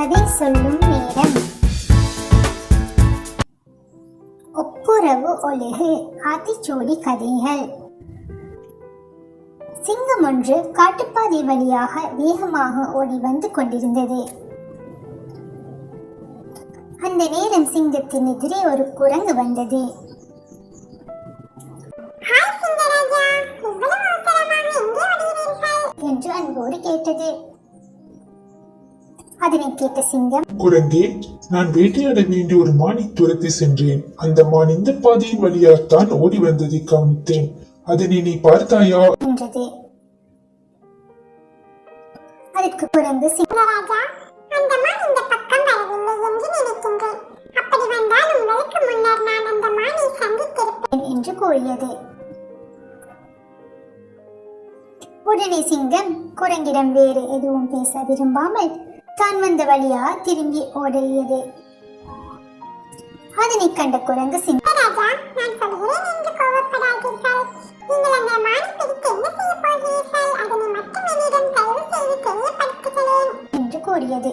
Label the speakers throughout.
Speaker 1: கதை சொல்லும் நேரம். ஒப்புரவு ஒழுகு ஆத்திச்சோடி கதைகள். சிங்கம் ஒன்று காட்டுப்பாதை வழியாக வேகமாக ஓடி வந்து கொண்டிருந்தது. அந்த நேரம் சிங்கத்தின் எதிரே ஒரு குரங்கு வந்தது. என்று அன்போடு கேட்டது. அதனை கேட்ட சிங்கம்
Speaker 2: குரங்கே நான் வேட்டையாட வேண்டிய ஒரு மானை துரத்தி சென்றேன். அந்த மான் இந்த பாதையின் வழியாகத்தான் ஓடி வந்ததை கவனித்தேன். அதனை நீ பார்த்தாயா?
Speaker 1: என்றது. அதற்கு குரங்கு சிங்கராஜா அந்த மான் இந்த பக்கம் வரவில்லை என்று நினைக்கின்றேன். அப்படி வந்தால் உங்களுக்கு முன்னர் நான் அந்த மானை சந்தித்திருப்பேன் என்று கூறியது. உடனே சிங்கம் குரங்கிடம் வேறு எதுவும் பேச விரும்பாமல் தான் வந்த வழியா திரும்பி ஓடியது. அதனை கண்ட குரங்கு சிங்கராஜா நான் சொல்கிறேன் என்று கோபப்படாதீர்கள். நீங்கள் அந்த மானை பிடித்து என்ன செய்ய போகிறீர்கள்? அதனை மட்டும் என்னிடம் தயவு செய்து தெரியப்படுத்துகிறேன். என்று கூறியது.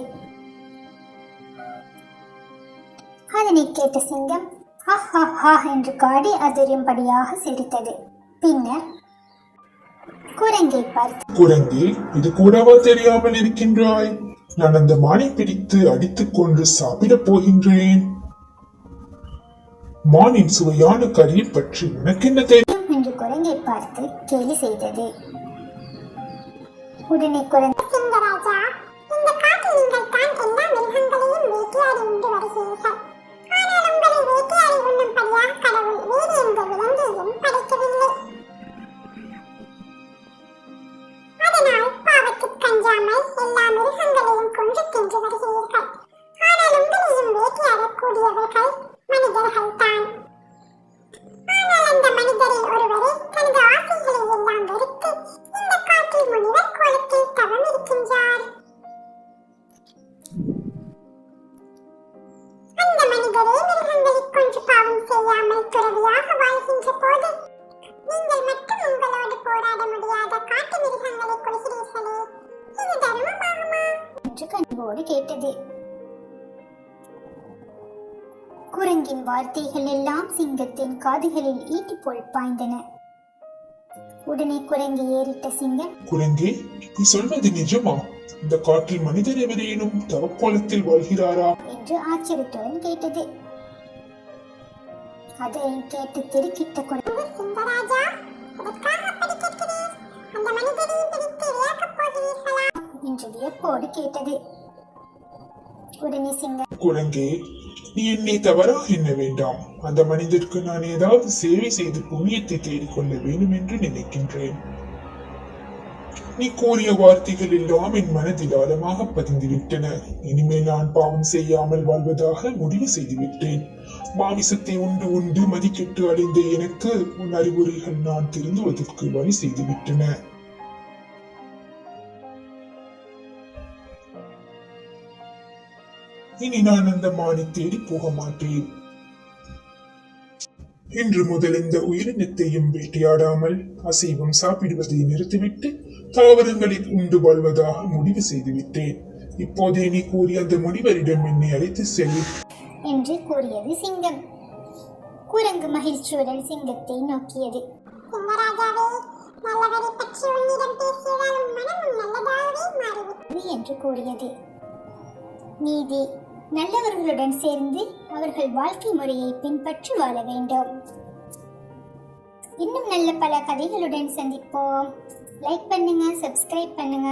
Speaker 1: அதனை கேட்ட சிங்கம் ஹா ஹா ஹா என்று காடி அதிரும்படியாக சிரித்தது. பின்னர் குரங்கை பார்த்து
Speaker 2: குரங்கே இது கூடவா தெரியாமல் இருக்கின்றாய்? நான் அந்த மானை பிடித்து அடித்துக் கொண்டு சாப்பிடப் போகின்றேன். மானின் சுவையான கறியை பற்றி உனக்கு என்ன தெரியும்
Speaker 1: என்று குரங்கை பார்த்து கேலி செய்தது. உடனே குரங்கு சிங்கராஜா இந்த காட்டில் நீங்கள் தான் எல்லா மிருகங்களையும் வேட்டையாடி உண்டு வருகிறீர்கள். ஆனால் உங்களை வேட்டையாடி உண்ணும்படியாக கடவுள் வேறு எந்த விலங்கையும் படைக்கவில்லை? அறியாமல் எல்லா மிருகங்களையும் கொன்று தின்று வருகிறீர்கள். ஆனால் உங்களையும் வேட்டையாடக்கூடியவர்கள் மனிதர்கள் தான். ஆனால் அந்த மனிதரில் ஒருவரே தனது ஆசைகளை எல்லாம் வெறுத்து இந்த காட்டில் முனிவர் கோலத்தில் தவம் இருக்கின்றார் என்று கண்போடு கேட்டது. குரங்கின் வார்த்தைகள் எல்லாம் சிங்கத்தின் காதுகளில் ஈட்டி போல் பாய்ந்தன. உடனே குரங்கு ஏறிட்ட சிங்கம்
Speaker 2: குரங்கே நீ சொல்வது நிஜமா? இந்த காட்டில் மனிதர் எவரேனும் தவக்கோலத்தில் வாழ்கிறாரா?
Speaker 1: என்று ஆச்சரியத்துடன் கேட்டது. அதை கேட்டு திருக்கிட்ட குரங்கு வியப்போடு கேட்டது? உடனே சிங்கம்
Speaker 2: குரங்கே நீ என்னை தவறாக எண்ண வேண்டாம். அந்த மனிதருக்கு நான் ஏதாவது சேவை செய்து புண்ணியத்தை தேடிக்கொள்ள வேண்டும் என்று நினைக்கின்றேன். நீ கூறிய வார்த்தைகள் எல்லாம் என் மனதில் ஆழமாக பதிந்து விட்டன இனிமேல் நான் பாவம் செய்யாமல் வாழ்வதாக முடிவு செய்துவிட்டேன். மாமிசத்தை உண்டு உண்டு மதிக்கிட்டு அடைந்த எனக்கு உன் அறிவுரைகள் நான் திருந்துவதற்கு வழி செய்துவிட்டன. இனி நான் அந்த மானை தேடி போக மாட்டேன் இன்று முதல் இந்த உயிரினத்தையும் வேட்டையாடாமல் அசைவம் சாப்பிடுவதை நிறுத்திவிட்டு தாவரங்களில் உண்டு வாழ்வதாக முடிவு செய்துவிட்டேன். இப்போதே நீ கூறிய அந்த முனிவரிடம் என்னை அழைத்து செல்
Speaker 1: என்று கூறியது சிங்கம். குரங்கு மகிழ்ச்சியுடன் சிங்கத்தை நோக்கியது. சிங்கராஜாவே நல்லவரை பற்றி உன்னிடம் பேசியதால் உன் மனமும் நல்லதாகவே மாறிவிட்டது. என்று கூறியது. நீதி நல்லவர்களுடன் சேர்ந்து அவர்கள் வாழ்க்கை முறையை பின்பற்றி வாழ வேண்டும். இன்னும் நல்ல பல கதைகளுடன் சந்திப்போம். லைக் பண்ணுங்க சப்ஸ்கிரைப் பண்ணுங்க.